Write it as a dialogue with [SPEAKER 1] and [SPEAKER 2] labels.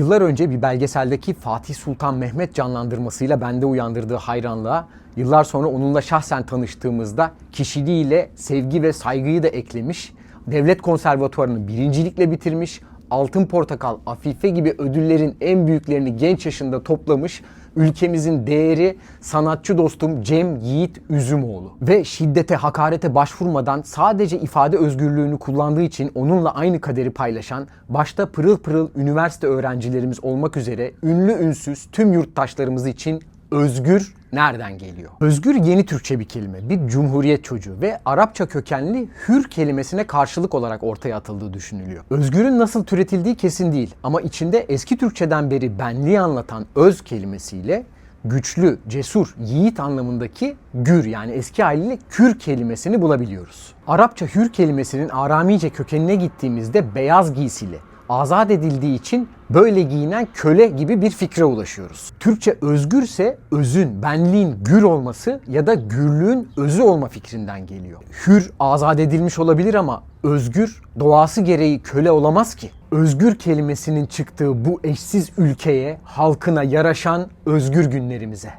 [SPEAKER 1] Yıllar önce bir belgeseldeki Fatih Sultan Mehmet canlandırmasıyla bende uyandırdığı hayranlığa, yıllar sonra onunla şahsen tanıştığımızda kişiliğiyle sevgi ve saygıyı da eklemiş, devlet konservatuvarını birincilikle bitirmiş, Altın Portakal, Afife gibi ödüllerin en büyüklerini genç yaşında toplamış, ülkemizin değeri sanatçı dostum Cem Yiğit Üzümoğlu. Ve şiddete, hakarete başvurmadan sadece ifade özgürlüğünü kullandığı için onunla aynı kaderi paylaşan, başta pırıl pırıl üniversite öğrencilerimiz olmak üzere ünlü ünsüz tüm yurttaşlarımız için özgür nereden geliyor? Özgür yeni Türkçe bir kelime, bir cumhuriyet çocuğu ve Arapça kökenli hür kelimesine karşılık olarak ortaya atıldığı düşünülüyor. Özgürün nasıl türetildiği kesin değil ama içinde eski Türkçeden beri benliği anlatan öz kelimesiyle güçlü, cesur, yiğit anlamındaki gür yani eski haliyle kür kelimesini bulabiliyoruz. Arapça hür kelimesinin Aramice kökenine gittiğimizde beyaz giysili, azat edildiği için böyle giyinen köle gibi bir fikre ulaşıyoruz. Türkçe özgürse özün, benliğin gür olması ya da gürlüğün özü olma fikrinden geliyor. Hür azat edilmiş olabilir ama özgür doğası gereği köle olamaz ki. Özgür kelimesinin çıktığı bu eşsiz ülkeye, halkına yaraşan özgür günlerimize.